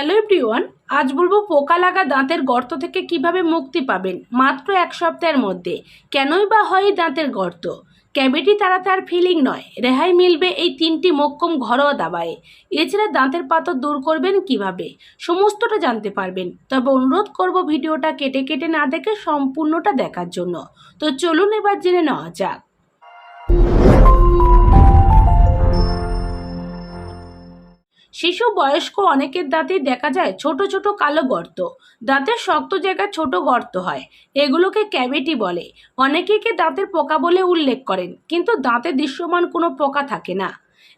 Hello everyone আজ বলব পোকা লাগা দাঁতের গর্ত থেকে কীভাবে মুক্তি পাবেন, মাত্র এক সপ্তাহের মধ্যে। কেনই বা হয় দাঁতের গর্ত? ক্যাভিটি তাড়াতে আর ফিলিং নয়, রেহাই মিলবে এই তিনটি মোক্ষম ঘরোয়া দাবায়। এছাড়া দাঁতের পাথর দূর করবেন কীভাবে? সমস্তটা জানতে পারবেন। তবে অনুরোধ করব ভিডিওটা কেটে কেটে না দেখে সম্পূর্ণটা দেখার জন্য। তো চলুন এবার জেনে নেওয়া যাক। শিশু বয়স্ক অনেকের দাঁতে দেখা যায় ছোট ছোট কালো গর্ত। দাঁতের শক্ত জায়গায় ছোট গর্ত হয়। এগুলোকে ক্যাভিটি বলে। অনেকেকে দাঁতের পোকা বলে উল্লেখ করেন, কিন্তু দাঁতে দৃশ্যমান কোনো পোকা থাকে না।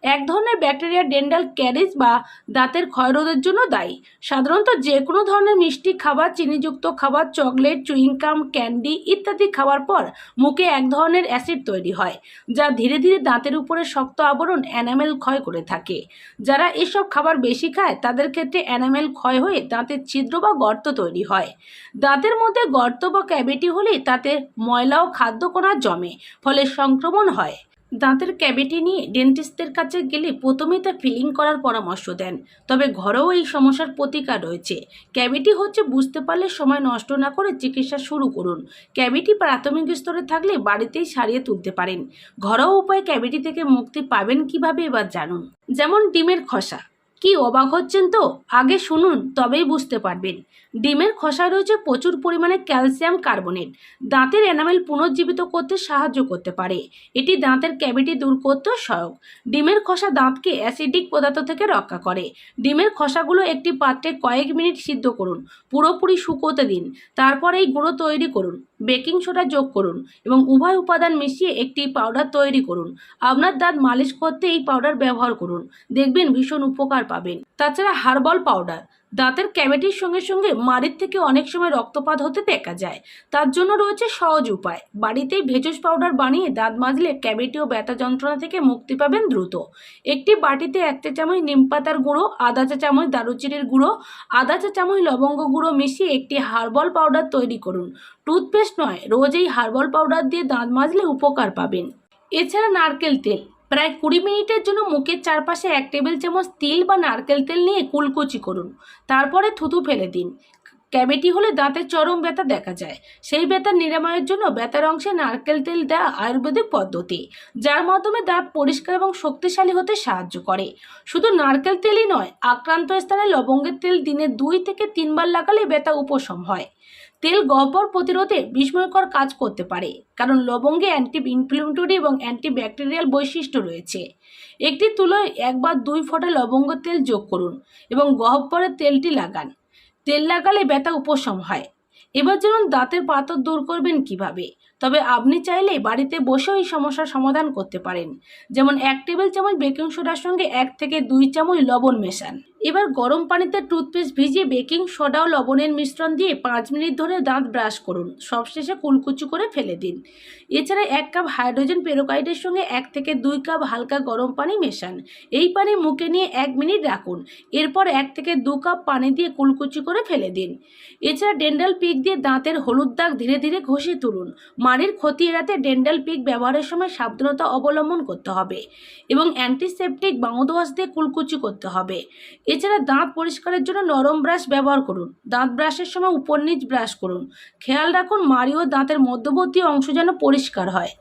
এক ধরনের ব্যাকটেরিয়া, ডেন্টাল ক্যারিজ বা দাঁতের ক্ষয়রোধের জন্য দায়ী। সাধারণত যে কোনো ধরনের মিষ্টি খাবার, চিনিযুক্ত খাবার, চকলেট চুইংকাম ক্যান্ডি ইত্যাদি খাওয়ার পর মুখে এক ধরনের অ্যাসিড তৈরি হয়, যা ধীরে ধীরে দাঁতের উপরে শক্ত আবরণ অ্যানামেল ক্ষয় করে থাকে। যারা এসব খাবার বেশি খায়, তাদের ক্ষেত্রে অ্যানামেল ক্ষয় হয়ে দাঁতের ছিদ্র বা গর্ত তৈরি হয়। দাঁতের মধ্যে গর্ত বা ক্যাভিটি হলে তাতে ময়লা ও খাদ্যকণা জমে, ফলে সংক্রমণ হয়। দাঁতের ক্যাবেটি নিয়ে ডেন্টিস্টের কাছে গেলে প্রথমে তা ফিলিং করার পরামর্শ দেন। তবে ঘরেও এই সমস্যার প্রতিকার রয়েছে। ক্যাভিটি হচ্ছে বুঝতে পারলে সময় নষ্ট না করে চিকিৎসা শুরু করুন। ক্যাভিটি প্রাথমিক স্তরে থাকলে বাড়িতেই সারিয়ে তুলতে পারেন। ঘরোয়া উপায়ে ক্যাভিটি থেকে মুক্তি পাবেন কীভাবে এবার জানুন। যেমন ডিমের খসা। কি অবাক হচ্ছেন তো? আগে শুনুন, তবেই বুঝতে পারবেন। ডিমের খোসায় রয়েছে প্রচুর পরিমাণে ক্যালসিয়াম কার্বনেট। দাঁতের এনামেল পুনর্জীবিত করতে সাহায্য করতে পারে। এটি দাঁতের ক্যাভিটি দূর করতেও সহায়ক। ডিমের খোসা দাঁতকে অ্যাসিডিক পদার্থ থেকে রক্ষা করে। ডিমের খোসাগুলো একটি পাত্রে কয়েক মিনিট সিদ্ধ করুন, পুরোপুরি শুকোতে দিন। তারপর এই গুঁড়ো তৈরি করুন। বেকিং সোডা যোগ করুন এবং উভয় উপাদান মিশিয়ে একটি পাউডার তৈরি করুন। আপনার দাঁত মালিশ করতে এই পাউডার ব্যবহার করুন। দেখবেন ভীষণ উপকার পাবেন। তাছাড়া হার্বাল পাউডার দাঁতের ক্যাভিটির সঙ্গে সঙ্গে মাড়ির থেকে অনেক সময় রক্তপাত হতে দেখা যায়। তার জন্য রয়েছে সহজ উপায়। বাড়িতেই ভেষজ পাউডার বানিয়ে দাঁত মাজলে ক্যাভিটি ও ব্যথা যন্ত্রণা থেকে মুক্তি পাবেন দ্রুত। একটি বাটিতে এক চা চামচ নিম পাতার গুঁড়ো, আধা চা চামচ দারুচিনির গুঁড়ো, আধা চা চামচ লবঙ্গ গুঁড়ো মিশিয়ে একটি হার্বাল পাউডার তৈরি করুন। টুথপেস্ট নয়, রোজ এই হার্বাল পাউডার দিয়ে দাঁত মাজলে উপকার পাবেন। এছাড়া নারকেল তেল। প্রায় কুড়ি মিনিটের জন্য মুখের চারপাশে এক টেবিল চামচ তিল বা নারকেল তেল নিয়ে কুলকুচি করুন। তারপরে থুতু ফেলে দিন। ক্যাভিটি হলে দাঁতের চরম ব্যথা দেখা যায়। সেই ব্যথা নিরাময়ের জন্য ব্যথার অংশে নারকেল তেল দেওয়া আয়ুর্বেদিক পদ্ধতি, যার মাধ্যমে দাঁত পরিষ্কার এবং শক্তিশালী হতে সাহায্য করে। শুধু নারকেল তেলই নয়, আক্রান্ত স্থানে লবঙ্গের তেল দিনে দুই থেকে তিনবার লাগালে ব্যথা উপশম হয়। তেল গহ্বর প্রতিরোধে বিস্ময়কর কাজ করতে পারে, কারণ লবঙ্গে অ্যান্টি ইনফ্লেমেটরি এবং অ্যান্টি ব্যাকটেরিয়াল বৈশিষ্ট্য রয়েছে। একটি তুলোয় একবার দুই ফোঁটা লবঙ্গ তেল যোগ করুন এবং গহ্বরে তেলটি লাগান। তেল লাগালে ব্যথা উপশম হয়। এবার যেমন দাঁতের পাথর দূর করবেন কীভাবে? তবে আপনি চাইলে বাড়িতে বসেও এই সমস্যার সমাধান করতে পারেন। যেমন এক টেবিল চামচ বেকিং সোডার সঙ্গে এক থেকে দুই চামচ লবণ মেশান। এবার গরম পানিতে টুথপেস্ট ভিজিয়ে বেকিং সোডা ও লবণের মিশ্রণ দিয়ে পাঁচ মিনিট ধরে দাঁত ব্রাশ করুন। সবশেষে কুলকুচু করে ফেলে দিন। এছাড়া এক কাপ হাইড্রোজেন পেরোকাইডের সঙ্গে এক থেকে দুই কাপ হালকা গরম পানি মেশান। এই পানি মুখে নিয়ে এক মিনিট রাখুন। এরপর এক থেকে দু কাপ পানি দিয়ে কুলকুচি করে ফেলে দিন। এছাড়া ডেন্টাল পিক দিয়ে দাঁতের হলুদ দাগ ধীরে ধীরে ঘষে তুলুন। মাড়ির ক্ষতি এড়াতে ডেন্টাল পিক ব্যবহারের সময় সাবধানতা অবলম্বন করতে হবে এবং অ্যান্টিসেপটিক বাউদওয়াশ দিয়ে কুলকুচি করতে হবে। এছাড়া দাঁত পরিষ্কারের জন্য নরম ব্রাশ ব্যবহার করুন। দাঁত ব্রাশের সময় উপর নিচ ব্রাশ করুন। খেয়াল রাখুন, মাড়ি ও দাঁতের মধ্যবর্তী অংশ যেন পরিষ্কার হয়।